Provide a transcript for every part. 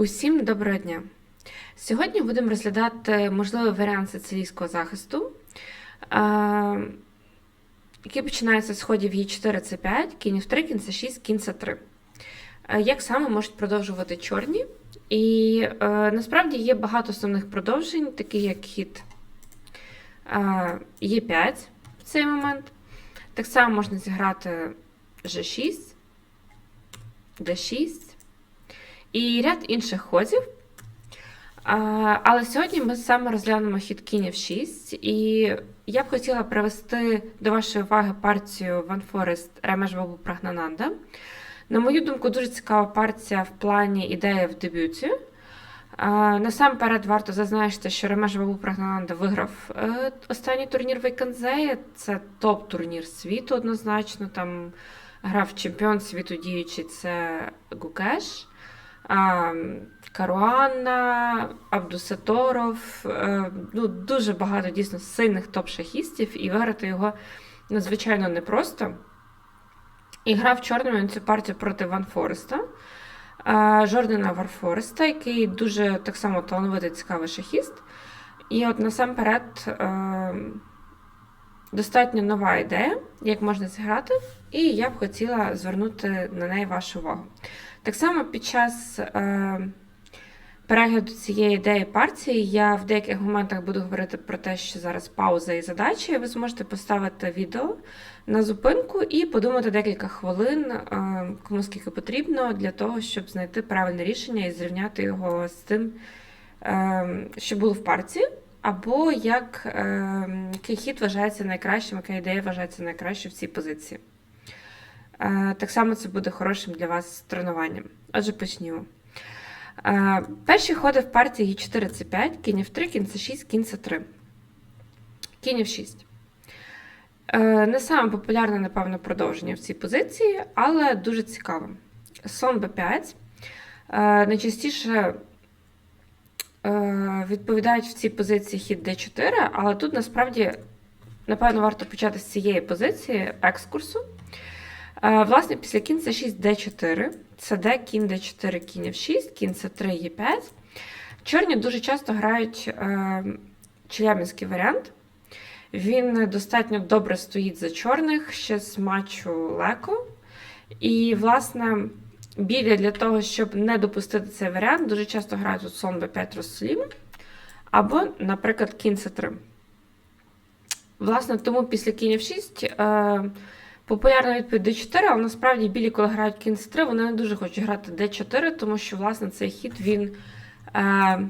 Усім доброго дня! Сьогодні будемо розглядати можливий варіант сицилійського захисту, е, який починається з ходів Е4, С5, кінь F3, кінь С6, кінь С3. Е, Як саме можуть продовжувати чорні? І е, насправді є багато основних продовжень, такі як хід е, Е5 в цей момент. Так само можна зіграти G6, D6 і ряд інших ходів. Але сьогодні ми саме розглянемо хід кінь 6 і я б хотіла привести до вашої уваги партію Ван Форест Ремеш Бабу Прагнананда. На мою думку, дуже цікава партія в плані ідеї в дебюті. Насамперед варто зазначити, що Ремеш Бабу Прагнананда виграв е, останній турнір в. Це топ-турнір світу однозначно. Там грав чемпіон світу діючий це Гукеш. Каруанна, Абдусаторов. е, Ну, дуже багато дійсно сильних топ-шахістів, і виграти його надзвичайно непросто. І грав чорним цю партію проти Ван Фореста, е, Жордана Варфореста, який дуже так само талановитий цікавий шахіст. І от насамперед е, достатньо нова ідея, як можна зіграти, і я б хотіла звернути на неї вашу увагу. Так само під час е, перегляду цієї ідеї партії я в деяких моментах буду говорити про те, що зараз пауза і задача, і ви зможете поставити відео на зупинку і подумати декілька хвилин, е, кому скільки потрібно, для того, щоб знайти правильне рішення і зрівняти його з тим, е, що було в партії. Або як е, який хід вважається найкращим, яка ідея вважається найкращою в цій позиції. Е, Так само це буде хорошим для вас тренуванням. Отже, почнімо. Е, Перші ходи в партії Е4, С5, кінь F3, кінь С6, кінь С3. Кінь F6. Е, Не саме популярне, напевно, продовження в цій позиції, але дуже цікаве. Сон Б5. Е, Найчастіше відповідають в цій позиції хід Д4, але тут насправді, напевно, варто почати з цієї позиції екскурсу. Е, Власне, після кінь С6 Д4, це Д, кінь Д4, кінь F6, кінь С3, Е5. Чорні дуже часто грають е, челябинський варіант. Він достатньо добре стоїть за чорних ще з матчу Леко. І, власне, білі для того, щоб не допустити цей варіант, дуже часто грають тут сон Б5 Росолім, або, наприклад, кінь С3. Власне, тому після кінь F6 популярна відповідь D4, але насправді білі, коли грають кінь С3, вони не дуже хочуть грати D4, тому що, власне, цей хід він, е,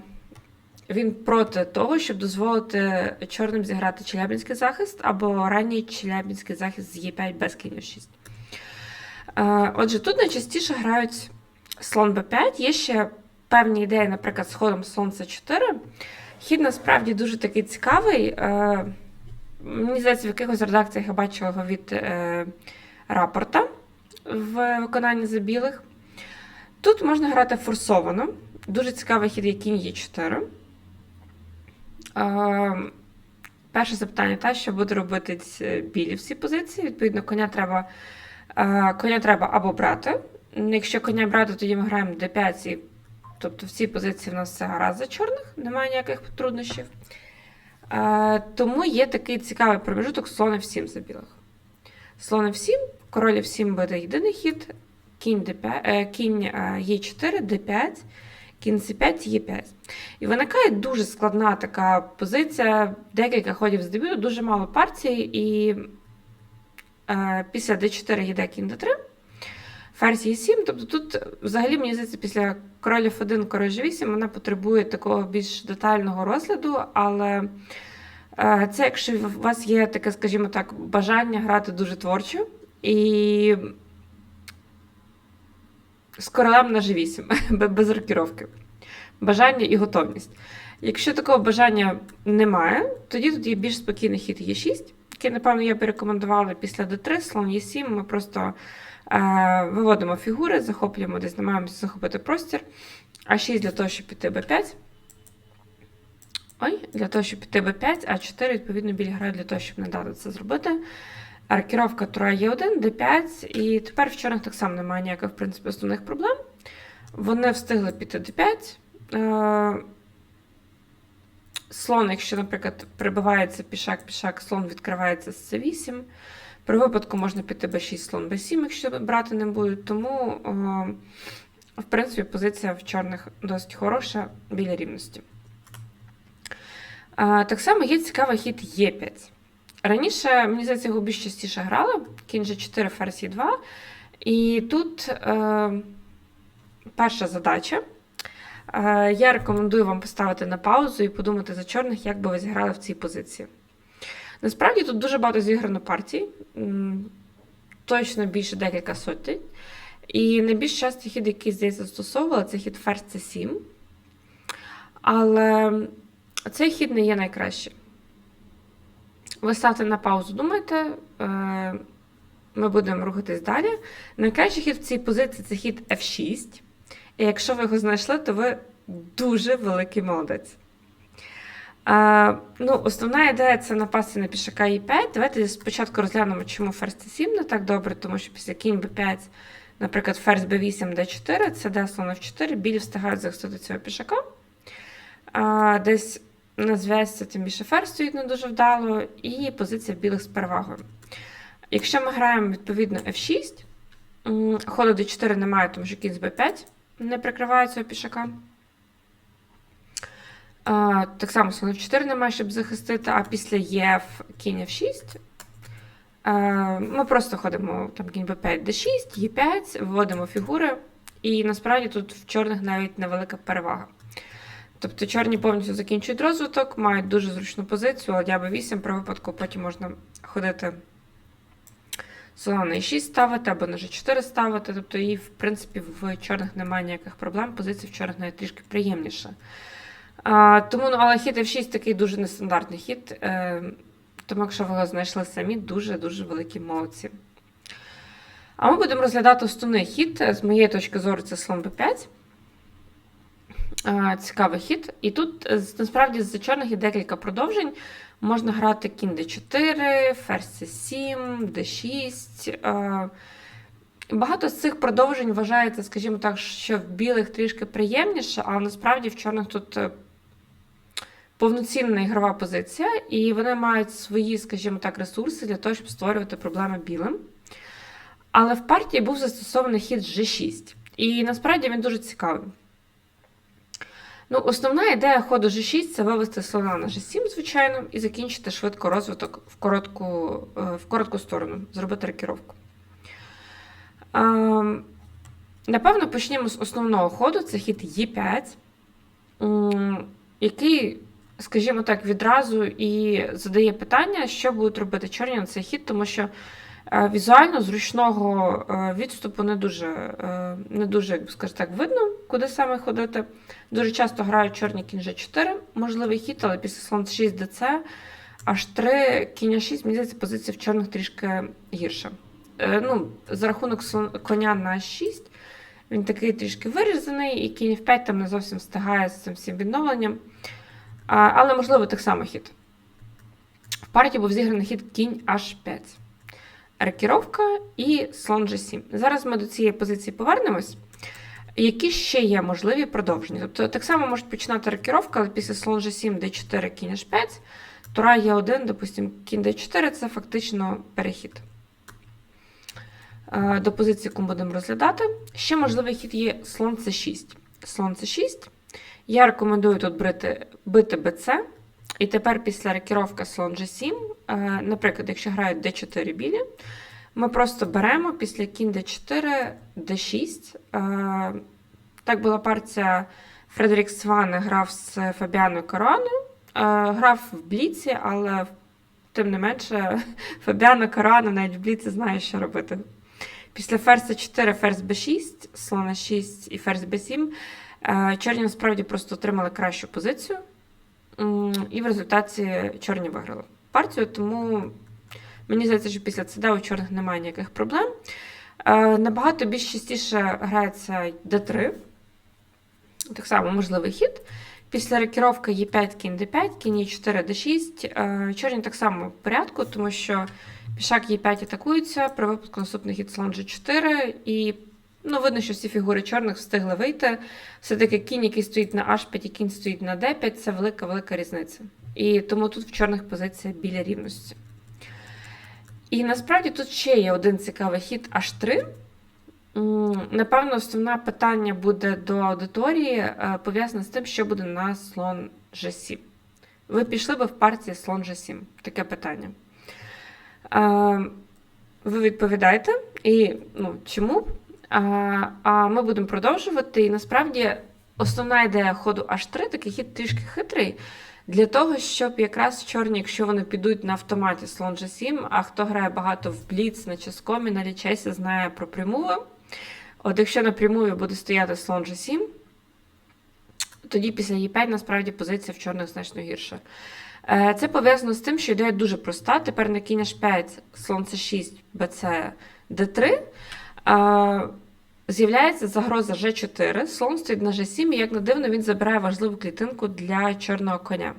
він проти того, щоб дозволити чорним зіграти челябінський захист або ранній челябінський захист з Е5 без кінь F6. Е, Отже, тут найчастіше грають слон Б5. Є ще певні ідеї, наприклад, з ходом слон С4. Хід насправді дуже такий цікавий. Е, Мені здається, в якихось редакціях я бачила його від е, рапорта в виконанні за білих. Тут можна грати форсовано. Дуже цікавий хід є Е4. Е, перше запитання, та, що буде робити білі в цій позиції. Відповідно, коня треба, е, коня треба або брати. Якщо коня брати, тоді ми граємо d5, і, тобто цій позиції в нас все гаразд за чорних, немає ніяких труднощів. Е, тому є такий цікавий промежуток слон F7 за білих. Слон F7, король F7 буде єдиний хід, кінь, D5, е, кінь е, Е4, D5, кінь C5, Е5. І виникає дуже складна така позиція, декілька ходів з дебюту, дуже мало партій, і е, після D4 йде кінь D3, ферзь Е7. Тобто тут взагалі, мені здається, після король F1, король G8 вона потребує такого більш детального розгляду, але це якщо у вас є таке, скажімо так, бажання грати дуже творчо і з королем на G8, без рокіровки. Бажання і готовність. Якщо такого бажання немає, тоді тут є більш спокійний хід Е6, який, напевно, я б рекомендувала після D3, слон Е7. Ми просто е, виводимо фігури, захоплюємо десь, намагаємося захопити простір. А 6 для того, щоб піти Б5. Ой, для того, щоб піти Б5, а 4, відповідно, білі грають для того, щоб не дати це зробити. Аркіровка Тура Е1, Д5, і тепер в чорних так само немає ніяких, в принципі, основних проблем. Вони встигли піти d5. Е, Слон, якщо, наприклад, прибивається пішак, пішак, слон відкривається з c8. При випадку можна піти b6, слон b7, якщо брати не будуть. Тому, в принципі, позиція в чорних досить хороша біля рівності. Так само є цікавий хід Е5. Раніше, мені здається, його більш частіше грали. Кінь G4, ферзь Е2. І тут е, перша задача. Е, я рекомендую вам поставити на паузу і подумати за чорних, як би ви зіграли в цій позиції. Насправді тут дуже багато зіграно партій, точно більше декілька сотень. І найбільш частий хід, який здається застосовували, це хід ферзь c7. Але цей хід не є найкращим. Ви ставте на паузу, думайте, е, ми будемо рухатись далі. Найкращий хід в цій позиції це хід F6. І якщо ви його знайшли, то ви дуже великий молодець. А, ну, Основна ідея це напасти на пішака e5. Давайте спочатку розглянемо, чому ферзь c7 не так добре, тому що після кінь b5, наприклад, ферзь b8, d4, це d слон f4, білі встигають захистити цього пішака. А, десь на зв'язці, тим більше ферзь стоїть не дуже вдало, і позиція білих з перевагою. Якщо ми граємо відповідно f6, м, ходу d4 немає, тому що кінь з b5 не прикриває цього пішака. Так само слон f4 немає, щоб захистити, а після єф кінь f6. Ми просто ходимо там кінь b5, d6, e5, вводимо фігури, і насправді тут в чорних навіть невелика перевага. Тобто чорні повністю закінчують розвиток, мають дуже зручну позицію, ладья b8 при випадку потім можна ходити слона на e6 ставити або на g4 ставити. Тобто, і, в принципі, в чорних немає ніяких проблем, позиція в чорних навіть трішки приємніша. А, тому, ну, але хід F6 такий дуже нестандартний хід. Е, тому, якщо ви його знайшли самі, дуже-дуже великі молодці. А ми будемо розглядати основний хід. З моєї точки зору, це слон b5. Цікавий хід. І тут е, насправді з чорних є декілька продовжень. Можна грати кінь d4, ферзь c7, d6. Е, Багато з цих продовжень вважається, скажімо так, що в білих трішки приємніше, але насправді в чорних тут е, повноцінна ігрова позиція, і вони мають свої, скажімо так, ресурси для того, щоб створювати проблеми білим. Але в партії був застосований хід G6. І насправді він дуже цікавий. Ну, основна ідея ходу G6 це вивести слона на G7, звичайно, і закінчити швидко розвиток в коротку, е, в коротку сторону, зробити рокіровку. Ем, Напевно, почнемо з основного ходу, це хід Е5, який, скажімо так, відразу і задає питання, що будуть робити чорні на цей хід, тому що е, візуально зручного е, відступу не дуже, не дуже, як би сказати так, видно, куди саме ходити. Дуже часто грають чорні кінь G4, можливий хід, але після слон 6 ДЦ аж 3 кінь 6, мені здається, позиція в чорних трішки гірша. Е, ну, за рахунок коня на 6, він такий трішки вирізаний, і кінь в 5 там не зовсім встигає з цим всім відновленням. Але, можливо, так само хід. В партії був зіграний хід кінь H5. Рекіровка і слон G7. Зараз ми до цієї позиції повернемось. Які ще є можливі продовження? Тобто так само може починати рекіровка, але після слон G7, D4, кінь H5, тура Е1, допустимо, кінь D4 це фактично перехід. Е, До позиції, яку ми будемо розглядати. Ще можливий хід є слон c6. Слон c6. Я рекомендую тут бити, бити BC. І тепер після рекіровки слон G7, е, наприклад, якщо грають D4 білі, ми просто беремо після кінь D4, D6. Е, Так була партія Фредерік Сван грав з Фабіаною Каруаною. Е, Грав в Бліці, але тим не менше Фабіана Каруана навіть в Бліці знає, що робити. Після ферзь 4, ферзь b6, слона 6 і ферзь b7 е, чорні насправді просто отримали кращу позицію. І в результаті чорні виграли партію, тому мені здається, що після ЦД у чорних немає ніяких проблем. Е, Набагато більш частіше грається d3. Так само можливий хід. Після рекіровки Е5, кінь d5, кінь Е4, d6. Е, Чорні так само в порядку, тому що пішак Е5 атакується, при випадку наступний хід слон G4, і Ну, видно, що всі фігури чорних встигли вийти. Все-таки кінь, який стоїть на H5 і кінь стоїть на D5, це велика-велика різниця. І тому тут в чорних позиція біля рівності. І насправді тут ще є один цікавий хід H3. Напевно, основне питання буде до аудиторії е, пов'язане з тим, що буде на слон G7. Ви пішли би в партії слон G7? Таке питання. Е, Ви відповідаєте, і ну, чому? А, а ми будемо продовжувати. І насправді основна ідея ходу H3, такий хід трішки хитрий, для того, щоб якраз чорні, якщо вони підуть на автоматі слон G7, а хто грає багато в бліц на ческомі, на лічесі, знає про прямую. От якщо на прямую буде стояти слон G7, тоді після Е5 насправді позиція в чорних значно гірша. Е, Це пов'язано з тим, що ідея дуже проста. Тепер на кінь H5, слон C6, BC, D3. З'являється загроза G4, слон стоїть на G7, і як не дивно, він забирає важливу клітинку для чорного коня.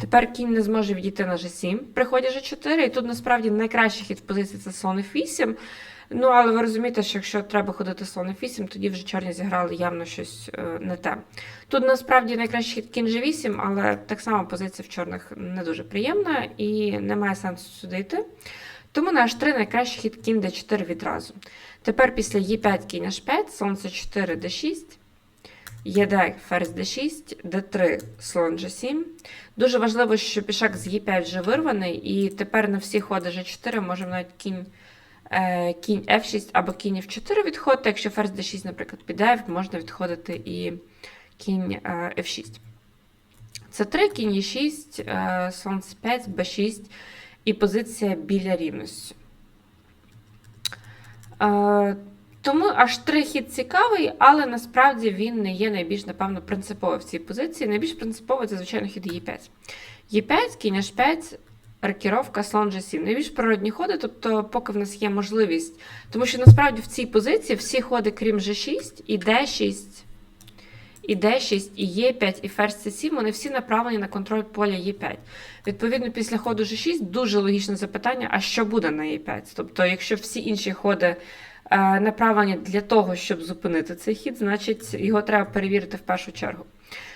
Тепер кінь не зможе відійти на G7 при ході G4, і тут насправді найкращий хід в позиції це слон F8. Ну, але ви розумієте, що якщо треба ходити слон F8, тоді вже чорні зіграли явно щось е, не те. Тут насправді найкращий хід кінь G8, але так само позиція в чорних не дуже приємна і немає сенсу сюди йти. Тому на H3 найкращий хід кінь D4 відразу. Тепер після Е5 кінь H5, слон C4, D6, Е9, ферзь D6, D3, слон G7. Дуже важливо, що пішак з Е5 вже вирваний, і тепер на всі ходи G4 можемо навіть кінь, е, кінь F6 або кінь F4 відходити. Якщо ферзь D6, наприклад, піде, можна відходити і кінь е, F6. Це 3, кінь Е6, е, слон C5, B6 і позиція біля рівності. Е, тому аж три хід цікавий, але насправді він не є найбільш, напевно, принциповий в цій позиції. Найбільш принциповий це, звичайно, хід Е5. Е5, кінь H5, рокіровка, слон G7. Найбільш природні ходи, тобто, поки в нас є можливість. Тому що насправді в цій позиції всі ходи, крім G6, і D6, і D6, і Е5, і ферзь C7, вони всі направлені на контроль поля Е5. Відповідно, після ходу G6 дуже логічне запитання, а що буде на Е5? Тобто, якщо всі інші ходи е, направлені для того, щоб зупинити цей хід, значить його треба перевірити в першу чергу.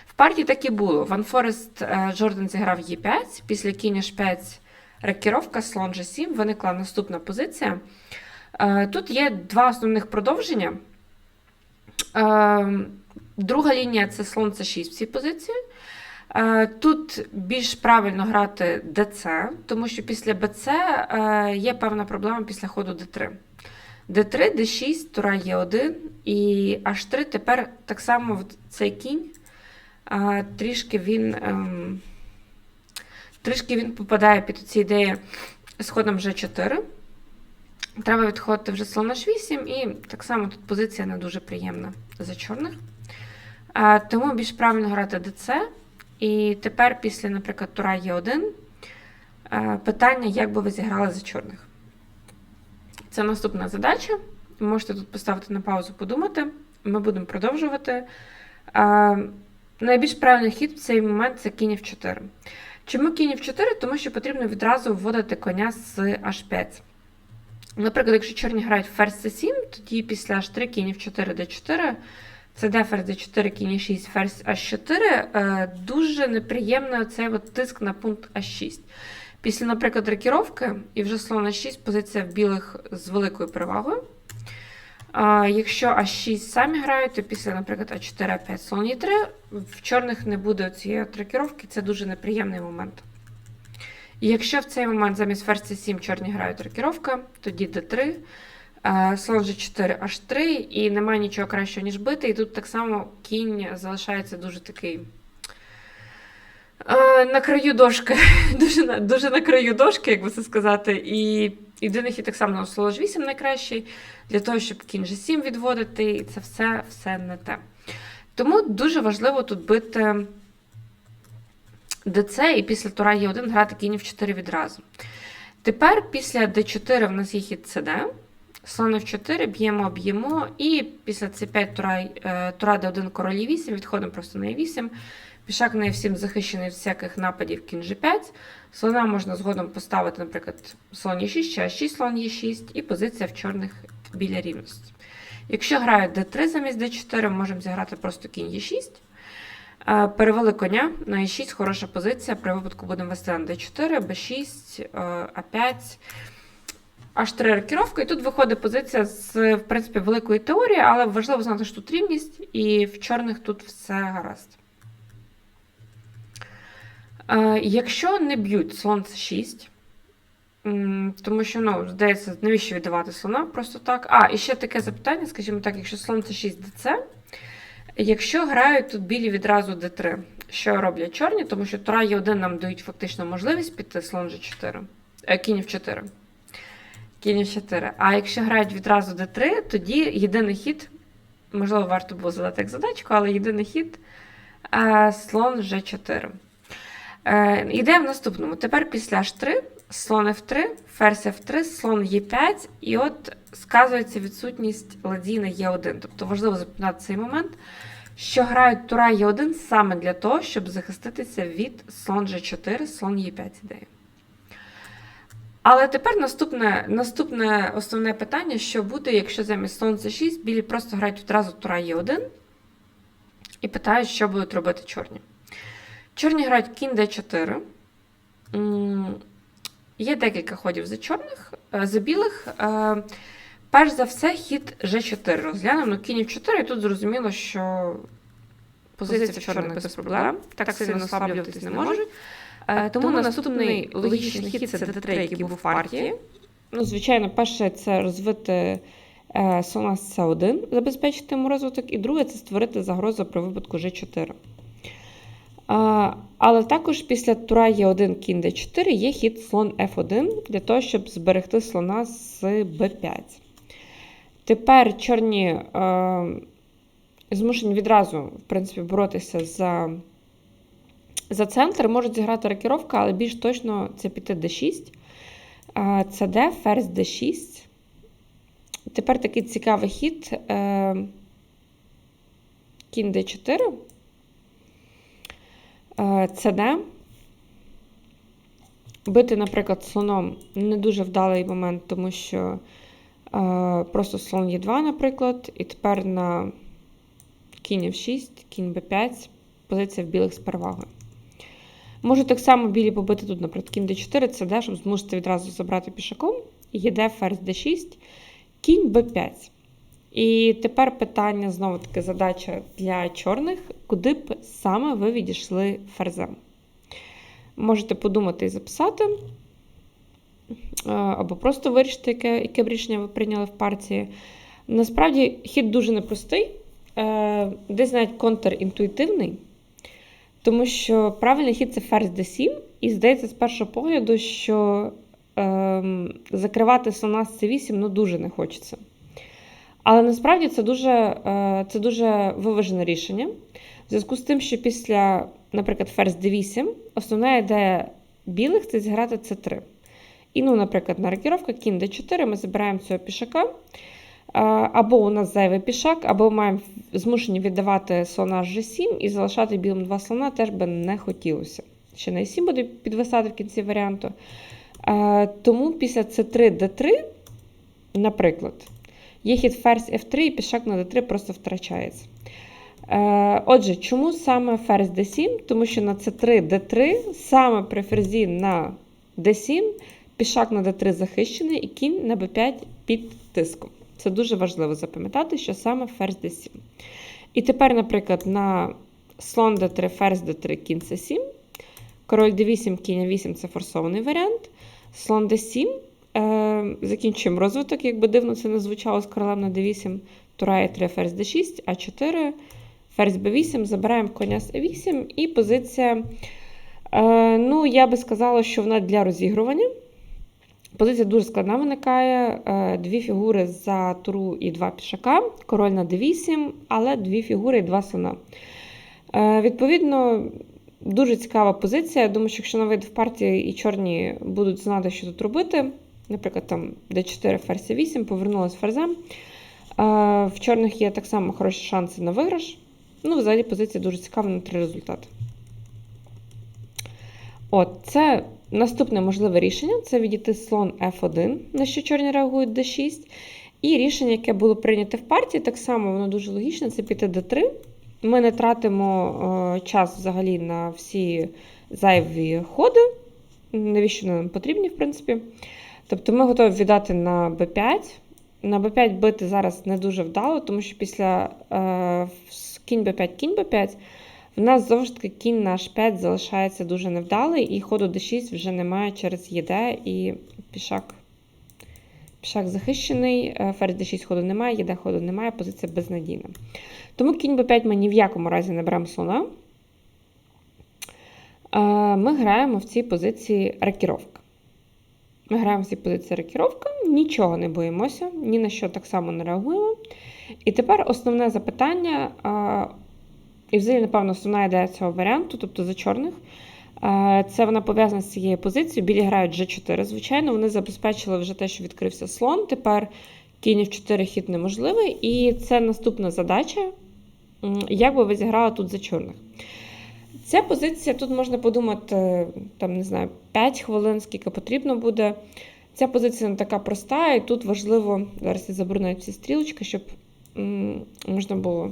В партії так і було. Ван Форест е, Джордан зіграв Е5, після кінь H5 рокіровка, слон G7, виникла наступна позиція. Е, Тут є два основних продовження. Друга лінія це слон С6 в цій позиції. Е, Тут більш правильно грати ДЦ, тому що після БЦ е, є певна проблема після ходу Д3. Д3, Д6, Тура Е1 і H3 тепер так само цей кінь. е, Трішки він, ем, трішки він попадає під ці ідеї з ходом G4. Треба відходити вже слон H8, і так само тут позиція не дуже приємна за чорних. Тому більш правильно грати ДЦ. І тепер, після, наприклад, тура Е1, питання, як би ви зіграли за чорних. Це наступна задача. Можете тут поставити на паузу, подумати. Ми будемо продовжувати. Найбільш правильний хід в цей момент це кінь F4. Чому кінь F4? Тому що потрібно відразу вводити коня з H5. Наприклад, якщо чорні грають ферзь C7, тоді після H3 кінь F4, D4. Це де ферзь d4, кінь 6, ферзь h4. Е, Дуже неприємний цей от тиск на пункт h6. Після, наприклад, рокіровки і вже слон h6, позиція в білих з великою перевагою. А, Якщо h6 самі грають, то після, наприклад, а4, а5, слон e3, в чорних не буде цієї рокіровки, це дуже неприємний момент. І якщо в цей момент замість ферзь c7 чорні грають рокіровка, тоді d3. Е, Слон G4 H3, і немає нічого кращого, ніж бити. І тут так само кінь залишається дуже такий. На краю дошки, дуже дуже на краю дошки, як би це сказати. І єдиний хід так само на слон H8 найкращий, для того, щоб кінь G7 відводити, і це все, все не те. Тому дуже важливо тут бити ДЦ і після тура Е1 грати кінь в 4 відразу. Тепер після D4 в нас є хід CD слон f4, б'ємо, б'ємо. І після c5 тура е, d 1 король 8, відходимо просто на e8. Пішак на f7 захищений від всяких нападів кінь g5. Слона можна згодом поставити, наприклад, слон e6 чи а 6 слон e6, і позиція в чорних біля рівності. Якщо грає d3 замість d4, можемо зіграти просто кінь e6. Е, перевели коня на e6, хороша позиція. При випадку будемо вести на d4, b6, a5 аж три рокіровки. І тут виходить позиція з в принципі, великої теорії, але важливо знати, що тут рівність, і в чорних тут все гаразд. Е, якщо не б'ють слон c 6, тому що, ну, здається, навіщо віддавати слона просто так. А, і ще таке запитання, скажімо так, якщо слон 6 dc, якщо грають тут білі відразу д3, що роблять чорні, тому що тура Е1 нам дають фактично можливість піти слон G4, е, кінь в 4. Кінь в 4. А якщо грають відразу d3, тоді єдиний хід, можливо, варто було задати як задачку, але єдиний хід е, слон g4. Е, Йде в наступному. Тепер після h3, слон f3, ферзь f3, слон e5, і от сказується відсутність ладії на e1. Тобто важливо запам'ятати цей момент, що грають тура e1 саме для того, щоб захиститися від слон g4, слон e5 ідеї. Але тепер наступне, наступне основне питання, що буде, якщо замість слон c6 білі просто грають відразу тура e1 і питають, що будуть робити чорні. Чорні грають кінь d4. Є декілька ходів за чорних, е, за білих. Е, Перш за все, хід g4 розглянемо. Ну, кінь f4, і тут зрозуміло, що позиція в чорних без проблем. Так сильно ослаблюватись не можуть. Е, Тому наступний логічний хід це d3, який був в партії. Ну, звичайно, перше це розвити е, слона з c1, забезпечити йому розвиток, і друге це створити загрозу при випадку g4. Але також після тура Е1 кінь d4 є хід слон F1 для того, щоб зберегти слона з b5. Тепер чорні е, змушені відразу в принципі, боротися за, за центр, можуть зіграти рокіровка, але більш точно це піти d6. Е, це d, ферзь d6. Тепер такий цікавий хід. Е, кінь d4. ЦД. Бити, наприклад, слоном не дуже вдалий момент, тому що е, просто слон Е2, наприклад, і тепер на кінь F6, кінь B5, позиція в білих з перевагою. Можу так само білі побити тут, наприклад, кінь D4, ЦД, щоб змусити відразу забрати пішаком. ЄД, ферзь D6, кінь B5. І тепер питання, знову таки, задача для чорних, куди б саме ви відійшли ферзем. Можете подумати і записати, е, або просто вирішити, яке, яке б рішення ви прийняли в партії. Насправді, хід дуже непростий, е, десь навіть контрінтуїтивний, тому що правильний хід це ферзь d7, і здається, з першого погляду, що е, закривати слона з c8 ну, дуже не хочеться. Але насправді це дуже е, це дуже виважене рішення. В зв'язку з тим, що після, наприклад, ферзь d8, основна ідея білих це зіграти c3. І, ну, наприклад, на рокіровка кінь d4 ми забираємо цього пішака. Або у нас зайвий пішак, або маємо змушені віддавати слона g7 і залишати білим два слона теж би не хотілося. Ще на e7 буде підвисати в кінці варіанту. Тому після c3 d3, наприклад. Є хід ферзь F3 і пішак на D3 просто втрачається. Е, Отже, чому саме ферзь D7? Тому що на C3 D3, саме при ферзі на D7, пішак на D3 захищений і кінь на B5 під тиском. Це дуже важливо запам'ятати, що саме ферзь D7. І тепер, наприклад, на слон D3, ферзь D3, кінь C7. Король D8, кінь А8 це форсований варіант. Слон D7. Е, закінчуємо розвиток, якби дивно це не звучало з королем на d8, тура e3, ферзь d6, а4, ферзь b8, забираємо коня з e8 і позиція, е, ну, я би сказала, що вона для розігрування. Позиція дуже складна виникає. Е, дві фігури за туру і два пішака, король на d8, але дві фігури і два слона. Відповідно, дуже цікава позиція. Я думаю, що якщо на вийде в партії і чорні будуть знати, що тут робити. Наприклад, там d4 ферзь 8, повернулася ферзем. В чорних є так само хороші шанси на виграш. Ну, взагалі, позиція дуже цікава на три результати. От, це наступне можливе рішення це відійти слон F1, на що чорні реагують d6. І рішення, яке було прийнято в партії, так само воно дуже логічне, це піти d3. Ми не тратимо е, час взагалі на всі зайві ходи, навіщо нам потрібні, в принципі. Тобто ми готові віддати на b5. На b5 бити зараз не дуже вдало, тому що після е, кінь b5, кінь b5 в нас знову ж таки кінь на h5 залишається дуже невдалий, і ходу d6 вже немає через ЄД і пішак. Пішак захищений, е, ферзь d6 ходу немає, ЄД ходу немає, позиція безнадійна. Тому кінь b5 ми ні в якому разі не беремо слона. Е, Ми граємо в цій позиції ракіровка. Ми граємо в цій позиції ракіровка, нічого не боїмося, ні на що так само не реагуємо. І тепер основне запитання, е, і взагалі, напевно, основна ідея цього варіанту, тобто за чорних, е, це вона пов'язана з цією позицією. Білі грають G4. Звичайно, вони забезпечили вже те, що відкрився слон. Тепер кінь в 4 хід неможливий. І це наступна задача, як би ви зіграли тут за чорних. Ця позиція, тут можна подумати, там, не знаю, 5 хвилин, скільки потрібно буде. Ця позиція не така проста, і тут важливо, зараз я навіть всі стрілочки, щоб можна було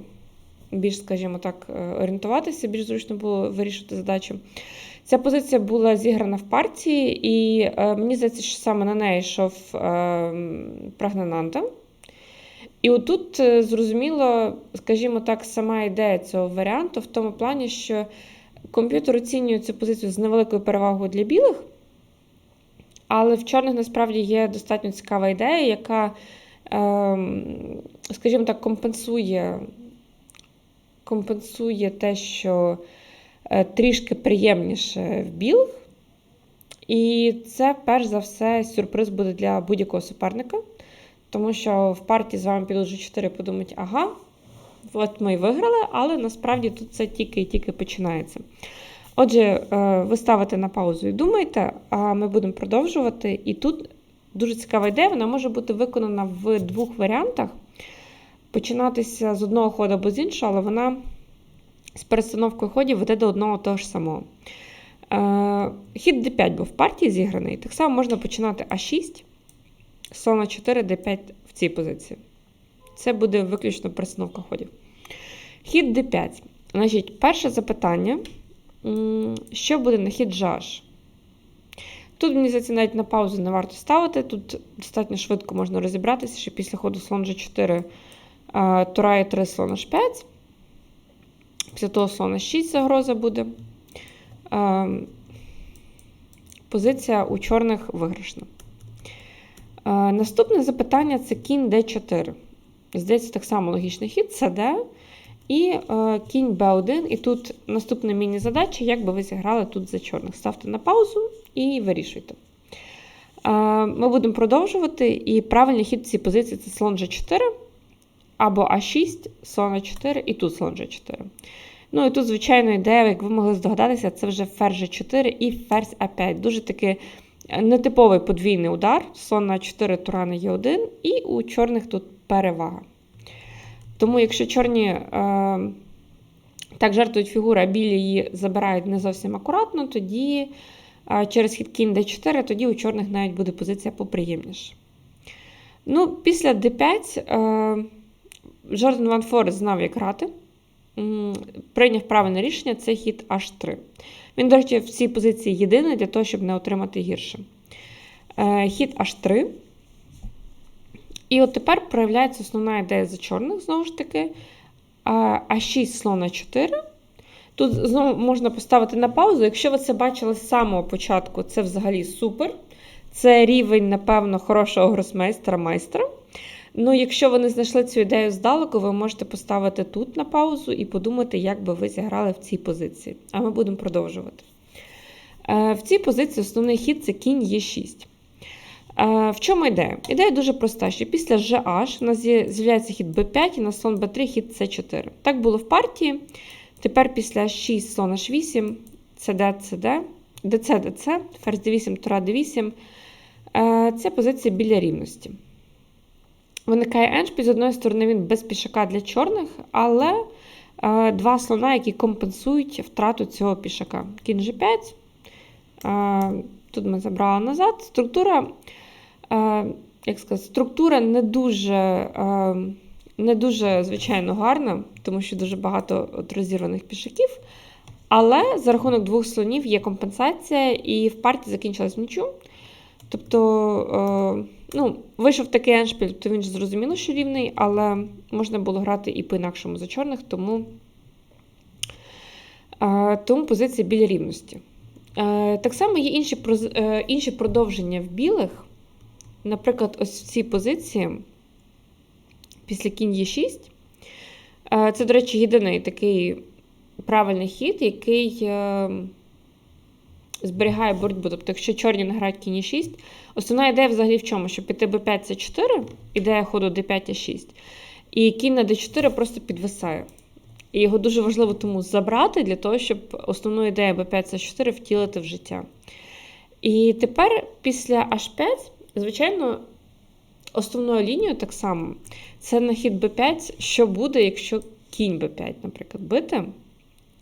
більш, скажімо так, е, орієнтуватися, більш зручно було вирішити задачу. Ця позиція була зіграна в партії, і е, мені здається, що саме на неї йшов е, Прагнананда. І отут е, зрозуміло, скажімо так, сама ідея цього варіанту в тому плані, що комп'ютер оцінює цю позицію з невеликою перевагою для білих, але в чорних насправді є достатньо цікава ідея, яка, ем, скажімо так, компенсує, компенсує те, що е, трішки приємніше в білих. І це, перш за все, сюрприз буде для будь-якого суперника. Тому що в партії з вами підуть G4 подумають, ага, от ми й виграли, але насправді тут це тільки і тільки починається. Отже, е, ви ставите на паузу і думаєте, а ми будемо продовжувати. І тут дуже цікава ідея, вона може бути виконана в двох варіантах. Починатися з одного ходу або з іншого, але вона з перестановкою ходів веде до одного того ж самого. Е, Хід d5 був в партії зіграний. Так само можна починати А6, слон на 4, d5 в цій позиції. Це буде виключно перестановка ходів. Хід d5. Значить, перше запитання. Що буде на хід жаш? Тут, мені здається, навіть на паузу не варто ставити. Тут достатньо швидко можна розібратися, що після ходу слон G4 е, тура e 3 слон H5. Після того слон 6 загроза буде. Позиція у чорних виграшна. Наступне запитання це кінь d4. Здається, так само логічний хід CD і е, кінь b1. І тут наступна міні-задача, як би ви зіграли тут за чорних. Ставте на паузу і вирішуйте. Е, Ми будемо продовжувати, і правильний хід цій позиції це слон G4 або А6, слон А4 і тут слон G4. Ну і тут, звичайно, ідея, як ви могли здогадатися, це вже ферзь G4 і ферзь А5. Дуже такий нетиповий подвійний удар. Слон на 4 тура на Е1, і у чорних тут перевага. Тому, якщо чорні е, так жертвують фігуру, а білі її забирають не зовсім акуратно, тоді е, через хід кінь d4, тоді у чорних навіть буде позиція поприємніша. Ну, Після d5 е, Джордан Ван Форест знав, як грати. Прийняв правильне рішення це хід H3. Він, до речі, в цій позиції єдиний для того, щоб не отримати гірше. Е, Хід H3. І от тепер проявляється основна ідея за чорних, знову ж таки. А6 слона 4. Тут знову можна поставити на паузу. Якщо ви це бачили з самого початку, це взагалі супер. Це рівень, напевно, хорошого гросмейстера майстра. Ну, якщо ви не знайшли цю ідею здалеку, ви можете поставити тут на паузу і подумати, як би ви зіграли в цій позиції. А ми будемо продовжувати. Е, В цій позиції основний хід це кінь Е6. Е, В чому ідея? Ідея дуже проста, що після GH у нас з'являється хід b5 і на слон b3 хід c4. Так було в партії. Тепер після 6 слон h8, cd, cd, dc, dc, ферзь d8, тура d8. Е, Це позиція біля рівності. Виникає еншпіль, з одної сторони, він без пішака для чорних, але е, два слона, які компенсують втрату цього пішака. Кінь G5. Е, тут ми забрали назад. Структура, е, як сказати, структура не дуже, не дуже, звичайно, гарна, тому що дуже багато от розірваних пішаків. Але за рахунок двох слонів є компенсація, і в партії закінчилась нічу. Тобто, е, ну, вийшов такий еншпіль, то він ж зрозуміло, що рівний, але можна було грати і по-інакшому за чорних, тому, е, тому позиція біля рівності. Е, так само є інші, інші продовження в білих. Наприклад, ось в цій позиції після кінь Е6. Е, Це, до речі, єдиний такий правильний хід, який зберігає боротьбу. Тобто, якщо чорні не грають кінь Е6, основна ідея взагалі в чому? Щоб піти Б5 це 4, ідея ходу Д5 Е6. І кінь на Д4 просто підвисає. І його дуже важливо тому забрати для того, щоб основну ідею Б5 це 4 втілити в життя. І тепер після H5, звичайно, основною лінією так само це на хід Б5, що буде, якщо кінь Б5, наприклад, бити.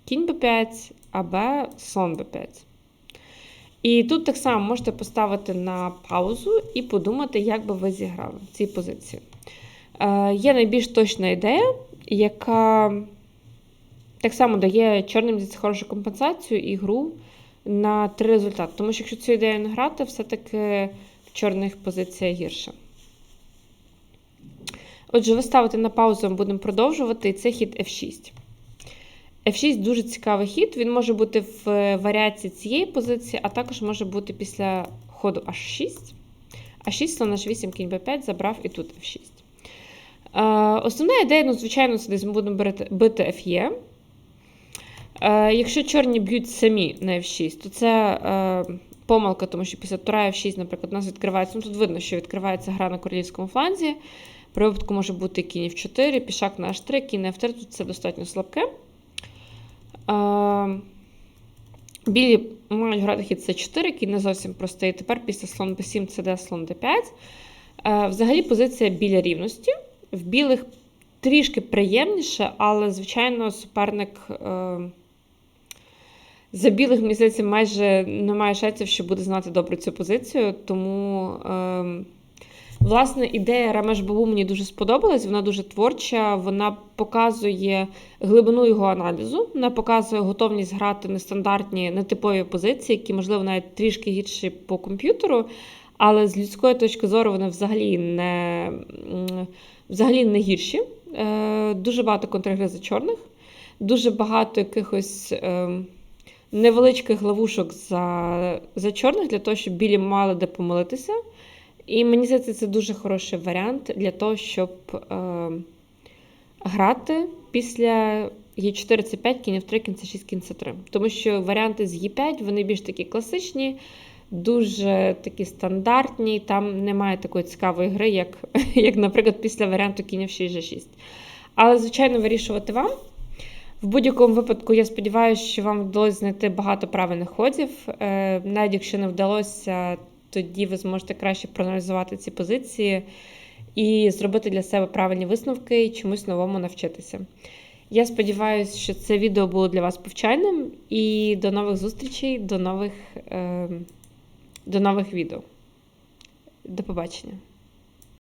Кінь Б5 або слон Б5. І тут так само можете поставити на паузу і подумати, як би ви зіграли в цій позиції. Е, є найбільш точна ідея, яка так само дає чорним зі хорошу компенсацію і гру на три результати. Тому що якщо цю ідею не грати, все-таки в чорних позиція гірша. Отже, ви ставите на паузу, ми будемо продовжувати, і це хід F6. F6 дуже цікавий хід. Він може бути в варіації цієї позиції, а також може бути після ходу H6. А6 слон H8, кінь B5 забрав і тут F6. Е, Основна ідея, ну, звичайно, це десь ми будемо бити, FE. Е, Якщо чорні б'ють самі на F6, то це е, помилка, тому що після тура F6, наприклад, у нас відкривається. Ну, тут видно, що відкривається гра на королівському фланзі. При випадку може бути кінь F4, пішак на H3, кінь на F3, тут це достатньо слабке. Білі мають грати хід С4, кінь не зовсім простий. Тепер після слон Б7, ЦД, слон Д5. Е, Взагалі позиція біля рівності. В білих трішки приємніше, але, звичайно, суперник е, за білих, здається, майже немає шансів, що буде знати добре цю позицію. Тому, е, власне, ідея Рамеш Бабу мені дуже сподобалась. Вона дуже творча, вона показує глибину його аналізу, вона показує готовність грати нестандартні, нетипові позиції, які, можливо, навіть трішки гірші по комп'ютеру. Але з людської точки зору вони взагалі не, взагалі не гірші. Е, Дуже багато контргри за чорних, дуже багато якихось е, невеличких ловушок за, за чорних для того, щоб білі мали де помилитися. І мені здається, це дуже хороший варіант для того, щоб е, грати після Е4, С5, кінь F3, кінь С6, кінь С3. Тому що варіанти з Е5 вони більш такі класичні, дуже такі стандартні. Там немає такої цікавої гри, як, як наприклад, після варіанту кінь F6, G6. Але, звичайно, вирішувати вам. В будь-якому випадку, я сподіваюся, що вам вдалося знайти багато правильних ходів. Е, Навіть якщо не вдалося, тоді ви зможете краще проаналізувати ці позиції і зробити для себе правильні висновки і чомусь новому навчитися. Я сподіваюся, що це відео було для вас повчальним. І до нових зустрічей, до нових, е, до нових відео. До побачення.